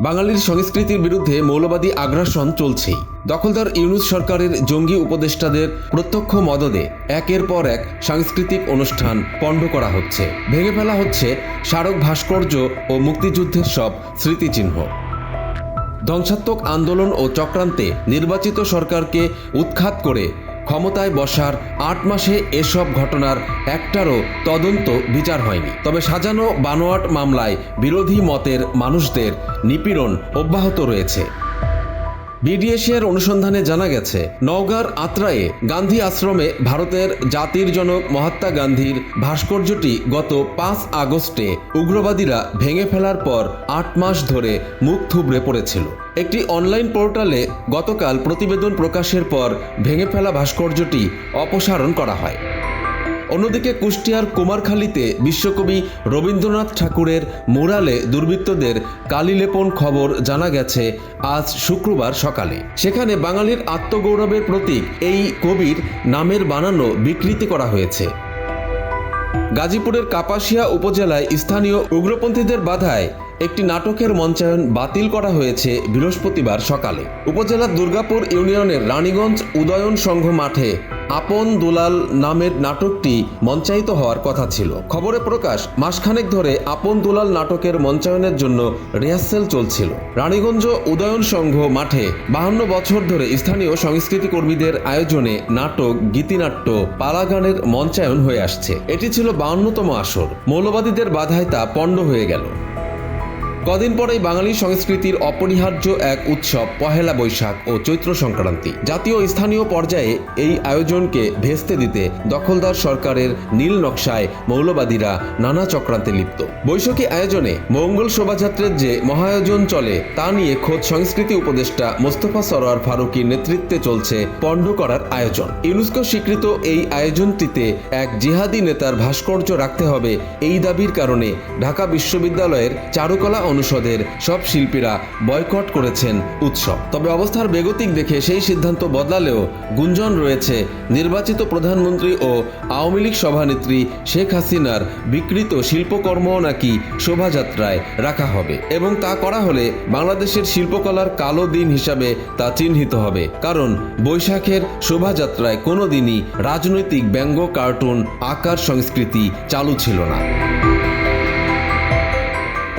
বাঙালির সংস্কৃতির বিরুদ্ধে মৌলবাদী আগ্রাসন চলছেই দখলদার ইউনুস সরকারের জঙ্গি উপদেষ্টাদের প্রত্যক্ষ মদদে একের পর এক সাংস্কৃতিক অনুষ্ঠান পণ্ড করা হচ্ছে। ভেঙে ফেলা হচ্ছে স্মারক ভাস্কর্য ও মুক্তিযুদ্ধের সব স্মৃতিচিহ্ন। ধ্বংসাত্মক আন্দোলন ও চক্রান্তে নির্বাচিত সরকারকে উৎখাত করে ক্ষমতায় বসার আট মাসে এসব ঘটনার একটারও তদন্ত বিচার হয়নি। তবে সাজানো বানোয়াট মামলায় বিরোধী মতের মানুষদের নিপীড়ন অব্যাহত রয়েছে। বিডিএসির অনুসন্ধানে জানা গেছে, নওগাঁর আত্রায়ে গান্ধী আশ্রমে ভারতের জাতির জনক মহাত্মা গান্ধীর ভাস্কর্যটি গত পাঁচ আগস্টে উগ্রবাদীরা ভেঙে ফেলার পর আট মাস ধরে মুখ থুবড়ে পড়েছিল। একটি অনলাইন পোর্টালে গতকাল প্রতিবেদন প্রকাশের পর ভেঙে ফেলা ভাস্কর্যটি অপসারণ করা হয়। অন্যদিকে কুষ্টিয়ার কুমারখালীতে বিশ্বকবি রবীন্দ্রনাথ ঠাকুরের মুরালে দুর্বৃত্তদের কালিলেপন খবর জানা গেছে আজ শুক্রবার সকালে। সেখানে বাঙালির আত্মগৌরবের প্রতীক এই কবির নামের বানানো বিকৃতি করা হয়েছে। গাজীপুরের কাপাসিয়া উপজেলায় স্থানীয় উগ্রপন্থীদের বাধায় একটি নাটকের মঞ্চায়ন বাতিল করা হয়েছে বৃহস্পতিবার সকালে। উপজেলার দুর্গাপুর ইউনিয়নের রানীগঞ্জ উদয়ন সংঘ মাঠে আপন দুলাল নামের নাটকটি মঞ্চায়িত হওয়ার কথা ছিল। খবরে প্রকাশ, মাসখানেক ধরে আপন দুলাল নাটকের মঞ্চায়নের জন্য রিহার্সেল চলছিল। রানীগঞ্জ উদয়ন সংঘ মাঠে বাহান্ন বছর ধরে স্থানীয় সংস্কৃতি কর্মীদের আয়োজনে নাটক, গীতিনাট্য, পালাগানের মঞ্চায়ন হয়ে আসছে। এটি ছিল বাহান্নতম আসর। মৌলবাদীদের বাধায় তা পণ্ড হয়ে গেল। কদিন পরেই বাঙালি সংস্কৃতির অপরিহার্য এক উৎসব, পহেলা বৈশাখ ও চৈত্র সংক্রান্তি। জাতীয় স্থানীয় পর্যায়ে এই আয়োজনকে ভেস্তে দিতে দখলদার সরকারের নীল নকশায় মৌলবাদীরা নানা চক্রান্তে লিপ্ত। বৈশাখী আয়োজনে মঙ্গল শোভাযাত্রার যে মহায়োজন চলে, তা নিয়ে খোদ সংস্কৃতি উপদেষ্টা মোস্তফা সরোয়ার ফারুকির নেতৃত্বে চলছে পণ্ড করার আয়োজন। ইউনেস্কো স্বীকৃত এই আয়োজনটিতে এক জিহাদি নেতার ভাস্কর্য রাখতে হবে এই দাবির কারণে ঢাকা বিশ্ববিদ্যালয়ের চারুকলা অনুষদের সব শিল্পীরা বয়কট করেছেন উৎসব। তবে অবস্থার বেগতিক দেখে সেই সিদ্ধান্ত বদলালেও গুঞ্জন রয়েছে নির্বাচিত প্রধানমন্ত্রী ও আওয়ামী লীগ সভানেত্রী শেখ হাসিনার বিকৃত শিল্পকর্মও নাকি শোভাযাত্রায় রাখা হবে এবং তা করা হলে বাংলাদেশের শিল্পকলার কালো দিন হিসাবে তা চিহ্নিত হবে। কারণ বৈশাখের শোভাযাত্রায় কোনো দিনই রাজনৈতিক ব্যঙ্গ কার্টুন, আকার, সংস্কৃতি চালু ছিল না।